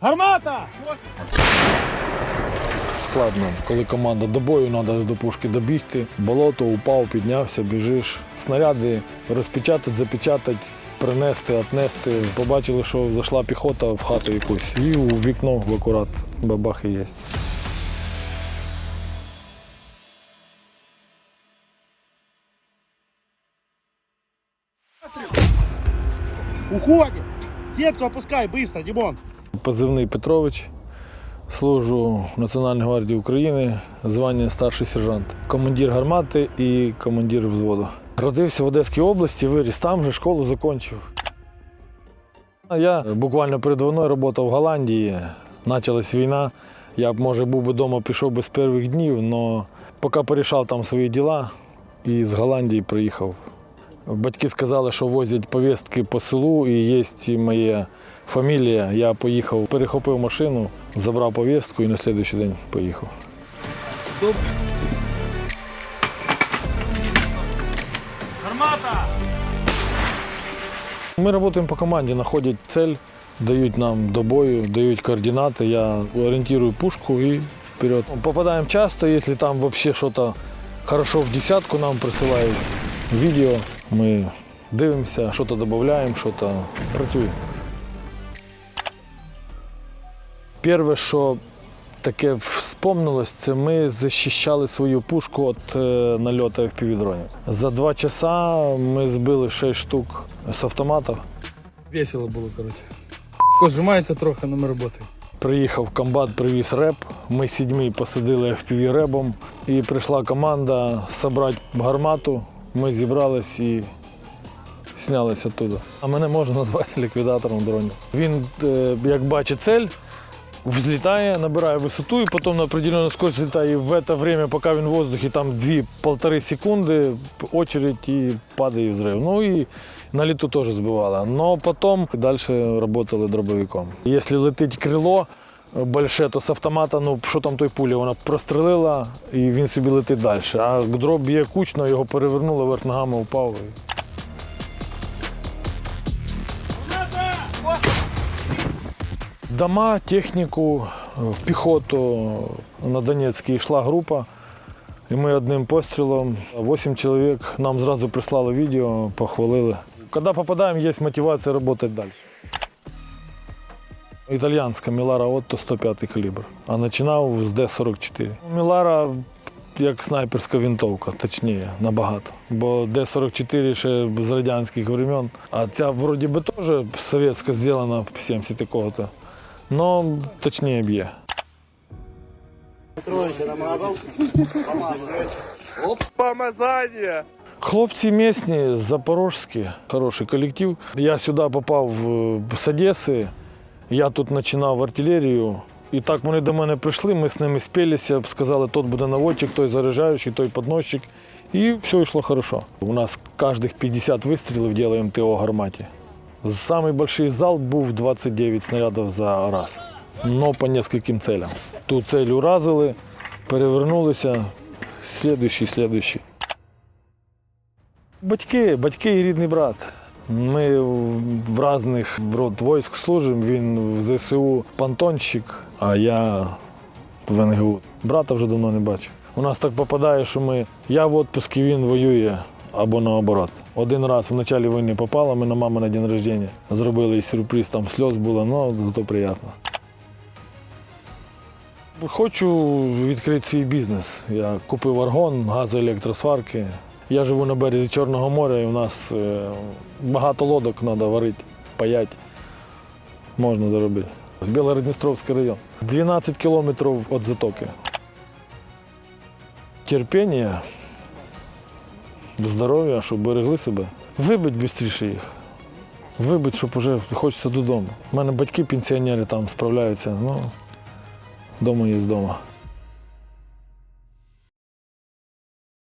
Гармата! Складно, коли команда до бою, треба до пушки добігти. Болото, упав, піднявся, біжиш. Снаряди розпечатати, запечатати, принести, отнести. Побачили, що зайшла піхота в хату якусь. І у вікно в акурат бабах і є. Уходим! Сетку опускай быстро, Димон! Позивний Петрович. Служу в Національній гвардії України, звання старший сержант, командир гармати і командир взводу. Родився в Одеській області, виріс там же, школу закінчив. Я буквально перед війною працював в Голландії. Почалась війна. Я б, може, був би вдома, пішов би з перших днів, але поки порішав там свої діла і з Голландії приїхав. Батьки сказали, що возять повістки по селу, і є і моя фамілія. Я поїхав, перехопив машину, забрав повістку і на наступний день поїхав. Гармата! Ми працюємо по команді, знаходять цель, дають нам до бою, дають координати. Я орієнтую пушку і вперед. Попадаємо часто, якщо там взагалі щось хорошо в десятку, нам присилають відео. Ми дивимося, що то додаємо, що то працює. Перше, що таке вспомнилось, це ми захищали свою пушку від е, нальоту FPV-дронів. За два часа ми збили 6 штук з автоматів. Весело було, коротше. Зжимається трохи, але ми роботи. Приїхав комбат, привіз реп. Ми сідьмі посадили FPV ребом. І прийшла команда зібрати гармату. Ми зібрались і знялися оттуда. А мене можна назвати ліквідатором дронів. Він, е, як бачить цель, взлітає, набирає висоту і потім на определенну скорость літає. І в це время, поки він в воздухі, там 2-1,5 секунди, очередь і падає взрив. Ну і на літу теж збивали. Но потім далі працювали дробовиком. Якщо летить крило більше, то з автомата, ну що там той пуля, вона прострелила і він собі летить далі. А дроб б'є кучно, його перевернуло, верх ногами упав. Дома, техніку, в піхоту на Донецький йшла група. І ми одним пострілом, вісім чоловік, нам зразу прислали відео, похвалили. Коли попадаємо, є мотивація працювати далі. Італіянська Мілара Отто 105 калібр, а починав з Д-44. Мілара як снайперська винтовка, точніше, набагато. Бо Д-44 ще з радянських времен, а ця вроді би теж совєтська зроблена 70 якого-то. Но точніше б'є. Помазание! Хлопці місні, запорожські, хороший колектив. Я сюди попав з Одеси, я тут починав артилерію. І так вони до мене прийшли, ми з ними спілися, сказали, тот буде наводчик, той заряджаючий, той подносчик. І все йшло хорошо. У нас кожних 50 вистрілів робимо ТО гарматі. Самий великий залп був 29 снарядів за раз. Но по нескольким целям. Ту цель уразили, перевернулися, слідуючий, слідуючий. Батьки, батьки і рідний брат. Ми в різних род військ служимо. Він в ЗСУ понтонщик, а я в НГУ. Брата вже давно не бачив. У нас так попадає, що ми я в відпуску, він воює або наоборот. Один раз в початку війни попала, ми на маму на день рождення зробили сюрприз, там сльоз було, ну зато приємно. Хочу відкрити свій бізнес. Я купив аргон, газоелектросварки. Я живу на березі Чорного моря і у нас е, багато лодок треба варити, паяти. Можна заробити. Білгород-Дністровський район. 12 кілометрів від затоки. Терпіння, здоров'я, щоб берегли себе. Вибить швидше їх. Вибить, щоб вже хочеться додому. У мене батьки пенсіонери там справляються. Ну, Дома є дома.